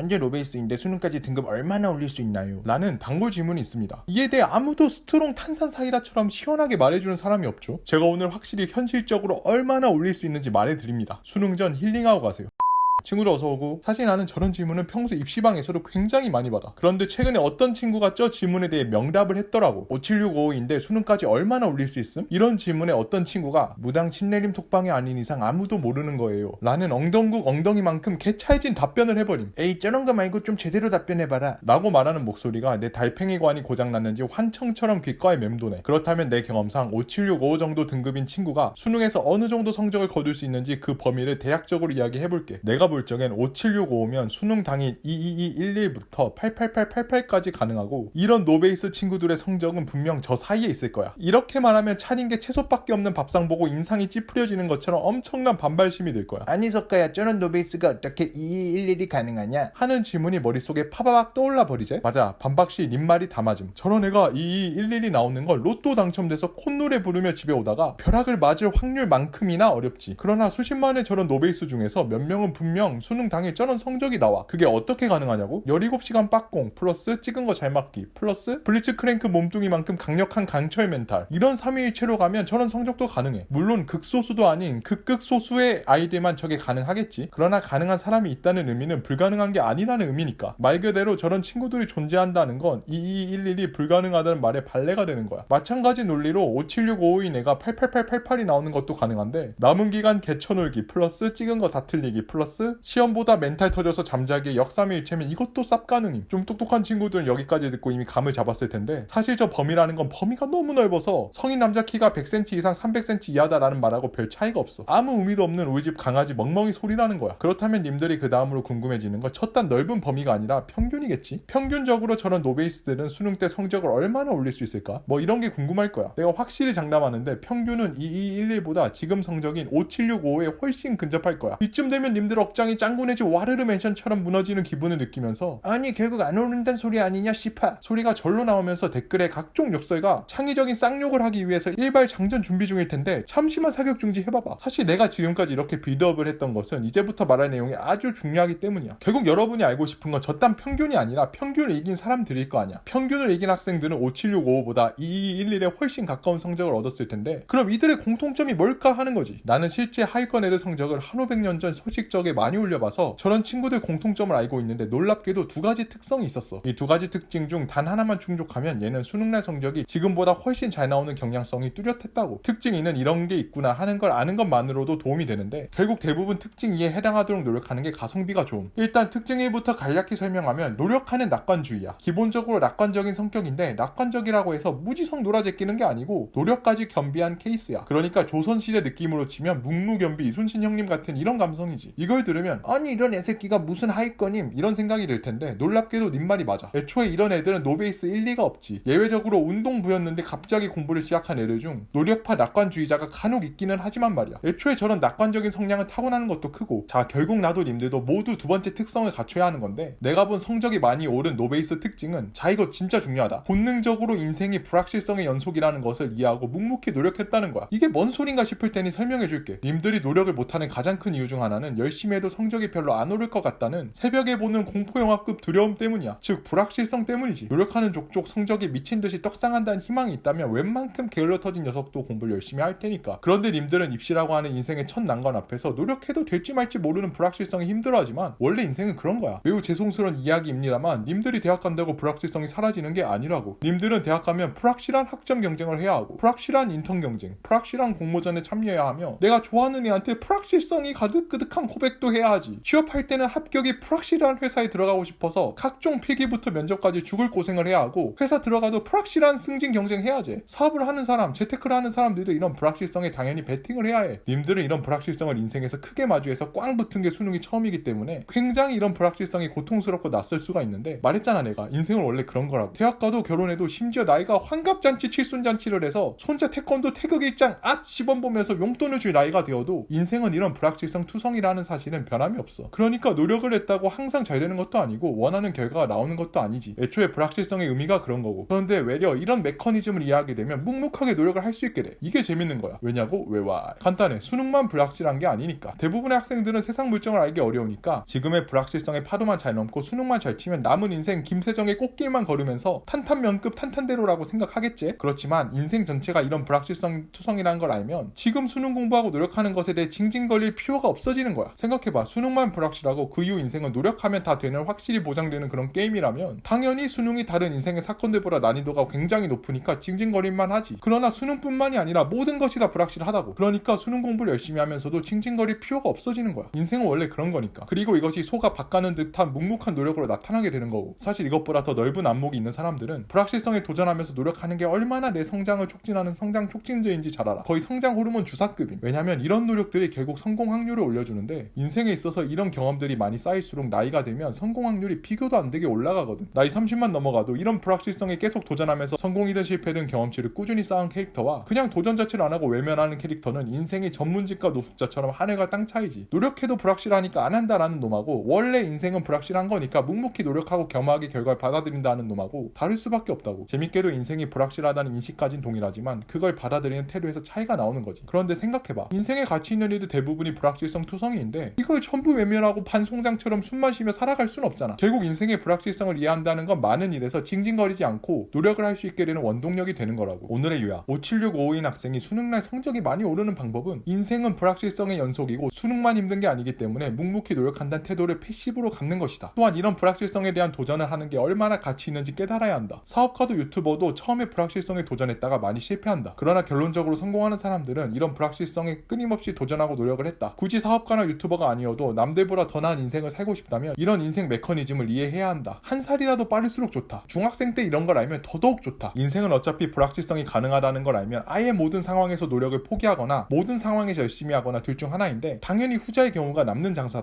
현재 로베이스인데 수능까지 등급 얼마나 올릴 수 있나요? 라는 단골 질문이 있습니다. 이에 대해 아무도 스트롱 탄산 사이다처럼 시원하게 말해주는 사람이 없죠. 제가 오늘 확실히 현실적으로 얼마나 올릴 수 있는지 말해드립니다. 수능 전 힐링하고 가세요. 친구들 어서 오고. 사실 나는 저런 질문은 평소 입시방에서도 굉장히 많이 받아. 그런데 최근에 어떤 친구가 저 질문에 대해 명답을 했더라고. 57655인데 수능까지 얼마나 올릴 수 있음? 이런 질문에 어떤 친구가 무당 친내림 톡방이 아닌 이상 아무도 모르는 거예요. 라는 엉덩국 엉덩이만큼 개찰진 답변을 해버림. 에이 저런 거 말고 좀 제대로 답변해봐라. 라고 말하는 목소리가 내 달팽이관이 고장났는지 환청처럼 귓가에 맴도네. 그렇다면 내 경험상 57655 정도 등급인 친구가 수능에서 어느 정도 성적을 거둘 수 있는지 그 범위를 대략적으로 이야기해볼게. 내가 볼 적엔 57655면 수능 당일 22211부터 88888까지 가능하고 이런 노베이스 친구들의 성적은 분명 저 사이에 있을 거야. 이렇게 말하면 차린 게 채소밖에 없는 밥상 보고 인상이 찌푸려지는 것처럼 엄청난 반발심이 들 거야. 아니 석가야 저런 노베이스가 어떻게 2211이 가능하냐? 하는 질문이 머릿속에 파바박 떠올라 버리제? 맞아 반박시 님말이 다 맞음. 저런 애가 2211이 나오는 걸 로또 당첨돼서 콧노래 부르며 집에 오다가 벼락을 맞을 확률만큼이나 어렵지. 그러나 수십만의 저런 노베이스 중에서 몇 명은 분명 수능 당일 저런 성적이 나와. 그게 어떻게 가능하냐고? 17시간 빡공 플러스 찍은 거 잘 맞기 플러스 블리츠 크랭크 몸뚱이만큼 강력한 강철 멘탈 이런 3위일체로 가면 저런 성적도 가능해. 물론 극소수도 아닌 극극소수의 아이들만 저게 가능하겠지. 그러나 가능한 사람이 있다는 의미는 불가능한 게 아니라는 의미니까. 말 그대로 저런 친구들이 존재한다는 건 2211이 불가능하다는 말에 발레가 되는 거야. 마찬가지 논리로 57655인 애가 88888이 나오는 것도 가능한데 남은 기간 개쳐놀기 플러스 찍은 거 다 틀리기 플러스 시험보다 멘탈 터져서 잠자기 역삼일체면 이것도 쌉 가능임. 좀 똑똑한 친구들은 여기까지 듣고 이미 감을 잡았을 텐데 사실 저 범위라는 건 범위가 너무 넓어서 성인 남자 키가 100cm 이상 300cm 이하다라는 말하고 별 차이가 없어. 아무 의미도 없는 우리 집 강아지 멍멍이 소리라는 거야. 그렇다면 님들이 그 다음으로 궁금해지는 건 첫 단 넓은 범위가 아니라 평균이겠지. 평균적으로 저런 노베이스들은 수능 때 성적을 얼마나 올릴 수 있을까? 뭐 이런 게 궁금할 거야. 내가 확실히 장담하는데 평균은 2211보다 지금 성적인 5765에 훨씬 근접할 거야. 이쯤 되면 님들 억 장이 짱구네지 와르르 맨션처럼 무너지는 기분을 느끼면서 아니 결국 안 오른다는 소리 아니냐 씨파 소리가 절로 나오면서 댓글에 각종 욕설과 창의적인 쌍욕을 하기 위해서 일발 장전 준비 중일 텐데 참심한 사격 중지 해봐봐. 사실 내가 지금까지 이렇게 빌드업을 했던 것은 이제부터 말할 내용이 아주 중요하기 때문이야. 결국 여러분이 알고 싶은 건 저딴 평균이 아니라 평균을 이긴 사람들일 거 아니야. 평균을 이긴 학생들은 57655보다 2211에 훨씬 가까운 성적을 얻었을 텐데 그럼 이들의 공통점이 뭘까 하는 거지? 나는 실제 하위권 애들 성적을 한 500년 전 소식적에 많이 올려봐서 저런 친구들 공통점을 알고 있는데 놀랍게도 두 가지 특성이 있었어. 이 두 가지 특징 중 단 하나만 충족하면 얘는 수능날 성적이 지금보다 훨씬 잘 나오는 경향성이 뚜렷했다고. 특징 2는 이런 게 있구나 하는 걸 아는 것만으로도 도움이 되는데 결국 대부분 특징 2에 해당하도록 노력하는 게 가성비가 좋음. 일단 특징 1부터 간략히 설명하면 노력하는 낙관주의야. 기본적으로 낙관적인 성격인데 낙관적이라고 해서 무지성 놀아제끼는 게 아니고 노력까지 겸비한 케이스야. 그러니까 조선시대 느낌으로 치면 묵무겸비 이순신 형님 같은 이런 감성이지. 이걸 들으면 아니 이런 애새끼가 무슨 하위권임 이런 생각이 들 텐데 놀랍게도 님 말이 맞아. 애초에 이런 애들은 노베이스 1, 2가 없지. 예외적으로 운동부였는데 갑자기 공부를 시작한 애들 중 노력파 낙관주의자가 간혹 있기는 하지만 말이야. 애초에 저런 낙관적인 성향을 타고나는 것도 크고 자 결국 나도 님들도 모두 두 번째 특성을 갖춰야 하는 건데 내가 본 성적이 많이 오른 노베이스 특징은 자 이거 진짜 중요하다. 본능적으로 인생이 불확실성의 연속이라는 것을 이해하고 묵묵히 노력했다는 거야. 이게 뭔 소린가 싶을 테니 설명해 줄게. 님들이 노력을 못하는 가장 큰 이유 중 하나는 열심히 해도 성적이 별로 안 오를 것 같다는 새벽에 보는 공포영화급 두려움 때문이야. 즉 불확실성 때문이지. 노력하는 족족 성적이 미친 듯이 떡상한다는 희망이 있다면 웬만큼 게을러 터진 녀석도 공부를 열심히 할 테니까. 그런데 님들은 입시라고 하는 인생의 첫 난관 앞에서 노력해도 될지 말지 모르는 불확실성이 힘들어하지만 원래 인생은 그런 거야. 매우 죄송스러운 이야기입니다만 님들이 대학 간다고 불확실성이 사라지는 게 아니라고. 님들은 대학 가면 불확실한 학점 경쟁을 해야 하고 불확실한 인턴 경쟁, 불확실한 공모전에 참여해야 하며 내가 좋아하는 애한테 불확실성이 가득가득한 고백도 해야 하지. 취업할 때는 합격이 불확실한 회사에 들어가고 싶어서 각종 필기부터 면접까지 죽을 고생을 해야 하고 회사 들어가도 불확실한 승진 경쟁 해야지. 사업을 하는 사람, 재테크를 하는 사람들도 이런 불확실성에 당연히 베팅을 해야 해. 님들은 이런 불확실성을 인생에서 크게 마주해서 꽝 붙은 게 수능이 처음이기 때문에 굉장히 이런 불확실성이 고통스럽고 낯설 수가 있는데 말했잖아 내가 인생은 원래 그런 거라고. 대학 가도 결혼해도 심지어 나이가 환갑잔치 칠순잔치를 해서 손자 태권도 태극 일장 앗 시범 보면서 용돈을 줄 나이가 되어도 인생은 이런 불확실성 투성이라는 사실은 자체는 변함이 없어. 그러니까 노력을 했다고 항상 잘 되는 것도 아니고 원하는 결과가 나오는 것도 아니지. 애초에 불확실성의 의미가 그런 거고. 그런데 외려 이런 메커니즘을 이해하게 되면 묵묵하게 노력을 할 수 있게 돼. 이게 재밌는 거야. 왜냐고? 왜 와? 간단해. 수능만 불확실한 게 아니니까. 대부분의 학생들은 세상 물정을 알기 어려우니까 지금의 불확실성의 파도만 잘 넘고 수능만 잘 치면 남은 인생 김세정의 꽃길만 걸으면서 탄탄면급 탄탄대로라고 생각하겠지? 그렇지만 인생 전체가 이런 불확실성 투성이라는 걸 알면 지금 수능 공부하고 노력하는 것에 대해 징징거릴 필요가 없어지는 거야. 생각해 봐. 수능만 불확실하고 그 이후 인생은 노력하면 다 되는 확실히 보장되는 그런 게임이라면 당연히 수능이 다른 인생의 사건들보다 난이도가 굉장히 높으니까 징징거릴만 하지. 그러나 수능뿐만이 아니라 모든 것이 다 불확실하다고. 그러니까 수능 공부를 열심히 하면서도 징징거릴 필요가 없어지는 거야. 인생은 원래 그런 거니까. 그리고 이것이 소가 바가는 듯한 묵묵한 노력으로 나타나게 되는 거고. 사실 이것보다 더 넓은 안목이 있는 사람들은 불확실성에 도전하면서 노력하는 게 얼마나 내 성장을 촉진하는 성장 촉진제인지 잘 알아. 거의 성장 호르몬 주사급임. 왜냐면 이런 노력들이 결국 성공 확률을 올려주는데 인생 에 있어서 이런 경험들이 많이 쌓일수록 나이가 되면 성공 확률이 비교도 안 되게 올라가거든. 나이 30만 넘어가도 이런 불확실성에 계속 도전하면서 성공이든 실패든 경험치를 꾸준히 쌓은 캐릭터와 그냥 도전 자체를 안 하고 외면하는 캐릭터는 인생이 전문직과 노숙자처럼 하늘과 땅 차이지. 노력해도 불확실하니까 안 한다라는 놈하고 원래 인생은 불확실한 거니까 묵묵히 노력하고 겸허하게 결과를 받아들인다는 놈하고 다를 수밖에 없다고. 재밌게도 인생이 불확실하다는 인식까진 동일하지만 그걸 받아들이는 태도에서 차이가 나오는 거지. 그런데 생각해봐. 인생에 가치 있는 일들 대부분이 불확실성 투성이인데 이걸 전부 외면하고 반송장처럼 숨만 쉬며 살아갈 순 없잖아. 결국 인생의 불확실성을 이해한다는 건 많은 일에서 징징거리지 않고 노력을 할 수 있게 되는 원동력이 되는 거라고. 오늘의 요약. 57655인 학생이 수능날 성적이 많이 오르는 방법은 인생은 불확실성의 연속이고 수능만 힘든 게 아니기 때문에 묵묵히 노력한다는 태도를 패시브로 갖는 것이다. 또한 이런 불확실성에 대한 도전을 하는 게 얼마나 가치 있는지 깨달아야 한다. 사업가도 유튜버도 처음에 불확실성에 도전했다가 많이 실패한다. 그러나 결론적으로 성공하는 사람들은 이런 불확실성에 끊임없이 도전하고 노력을 했다. 굳이 사업가나 유튜버가 아니어도 남들보다 더 나은 인생을 살고 싶다면 이런 인생 메커니즘을 이해해야 한다. 한 살이라도 빠를수록 좋다. 중학생 때 이런 걸 알면 더더욱 좋다. 인생은 어차피 불확실성이 가능하다는 걸 알면 아예 모든 상황에서 노력을 포기하거나 모든 상황에서 열심히 하거나 둘 중 하나인데 당연히 후자의 경우가 남는 장사다.